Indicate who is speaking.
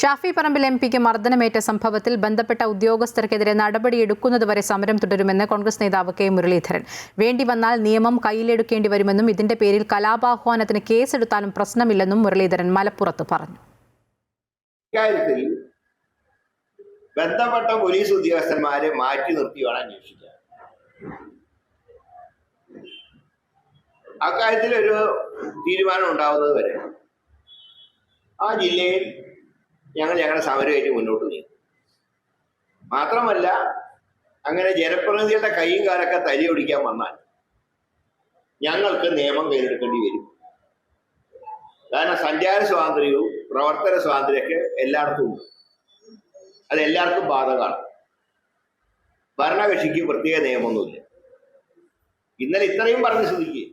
Speaker 1: Shafi Parambil M പിക്ക് മർദ്ദനമേറ്റ സംഭവത്തിൽ ബന്ധപ്പെട്ട ഉദ്യോഗസ്ഥർക്കെതിരെ നടപടിയെടുക്കുന്നതുവരെ സമരം തുടരുമെന്ന് കോൺഗ്രസ് നേതാവ് കെ മുരളീധരൻ. വേണ്ടി വന്നാൽ നിയമം കയ്യിലെടുക്കേണ്ടി വരുമെന്നും ഇതിന്റെ പേരിൽ കലാപാഹ്വാനത്തിന് കേസെടുത്താലും പ്രശ്നമില്ലെന്നും മുരളീധരൻ മലപ്പുറത്ത് പറഞ്ഞു.
Speaker 2: ഇക്കാര്യത്തിൽ ബന്ധപ്പെട്ട പോലീസ് ഉദ്യോഗസ്ഥന്മാരെ മാറ്റി നിർത്തി വേണം അന്വേഷിക്കാൻ അക്കാര്യത്തിൽ ഒരു തീരുമാനം ഉണ്ടാവുന്നത് വരെ ആ ജില്ലയിൽ ഞങ്ങൾ ഞങ്ങളുടെ സമരമായിട്ട് മുന്നോട്ട് നീങ്ങും. മാത്രമല്ല അങ്ങനെ ജനപ്രതിനിധികളുടെ കൈയും കാലൊക്കെ തലി ഒടിക്കാൻ വന്നാൽ ഞങ്ങൾക്ക് നിയമം കയ്യിലെടുക്കേണ്ടി വരും. കാരണം സഞ്ചാര സ്വാതന്ത്ര്യവും പ്രവർത്തന സ്വാതന്ത്ര്യമൊക്കെ എല്ലായിടത്തും ഉണ്ട്. അത് എല്ലാവർക്കും ബാധകമാണ്. ഭരണകക്ഷിക്ക് പ്രത്യേക നിയമമൊന്നുമില്ല. ഇന്നലെ ഇത്രയും പറഞ്ഞ് സ്ഥിതിക്ക്